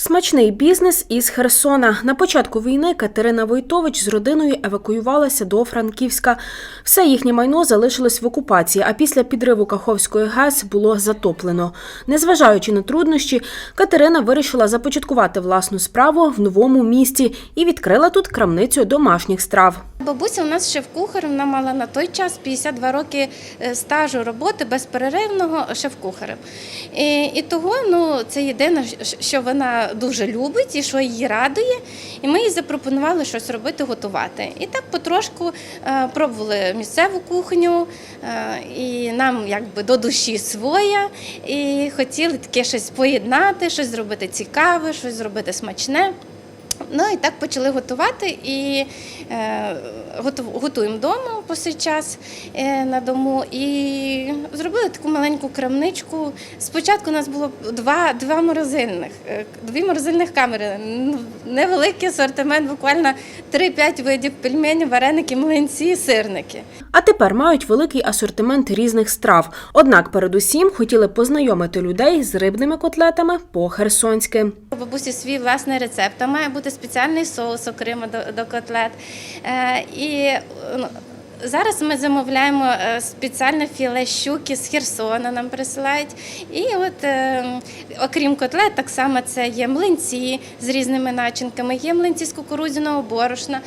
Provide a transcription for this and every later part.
Смачний бізнес із Херсона. На початку війни Катерина Войтович з родиною евакуювалася до Франківська. Все їхнє майно залишилось в окупації, а після підриву Каховської ГЕС було затоплено. Незважаючи на труднощі, Катерина вирішила започаткувати власну справу в новому місті і відкрила тут крамницю домашніх страв. Бабуся у нас шеф-кухар, вона мала на той час 52 роки е, стажу роботи безперервного шеф-кухарем. І, і того ну, це єдине, що вона дуже любить і що її радує. І ми їй запропонували щось робити, готувати. І так потрошку е, пробували місцеву кухню, е, і нам якби до душі своя, і хотіли таке щось поєднати, щось зробити цікаве, щось зробити смачне. Ну і так почали готувати і е, готуємо вдома по цей час е, на дому. І зробили таку маленьку крамничку. Спочатку у нас було два, два морозильних, е, дві морозильних камери. Ну, Невеликий асортимент, буквально 3-5 видів пельменів, вареники, млинці, сирники. А тепер мають великий асортимент різних страв. Однак, передусім, хотіли познайомити людей з рибними котлетами по-херсонськи. У бабусі свій власний рецепт. Там має бути спеціальний соус окремо до, до котлет. Е, і ну, зараз ми замовляємо е, спеціальне філе щуки з Херсона, нам присилають. І от е, окрім котлет, так само це є млинці з різними начинками, є млинці з кукурудзяного борошна,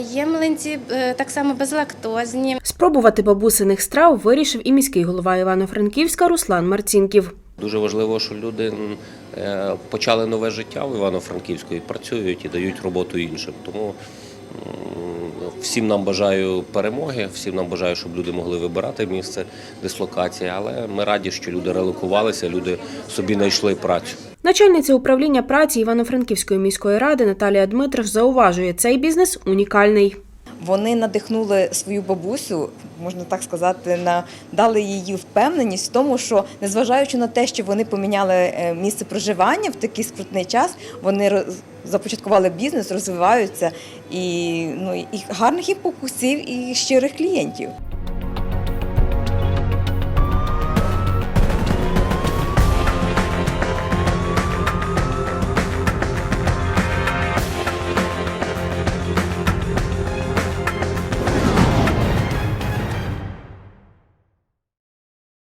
є млинці так само безлактозні. Спробувати бабусиних страв вирішив і міський голова Івано-Франківська Руслан Марцінків. Дуже важливо, що люди е, почали нове життя в Івано-Франківську і працюють і дають роботу іншим. Тому всім нам бажаю перемоги, всім нам бажаю, щоб люди могли вибирати місце дислокації. Але ми раді, що люди релокувалися, люди собі знайшли працю. Начальниця управління праці Івано-Франківської міської ради Наталія Дмитров зауважує, цей бізнес унікальний. Вони надихнули свою бабусю, можна так сказати, на дали її впевненість в тому, що незважаючи на те, що вони поміняли е, місце проживання в такий скрутний час, вони започаткували бізнес, розвиваються і ну і гарних і покусів, і щирих клієнтів.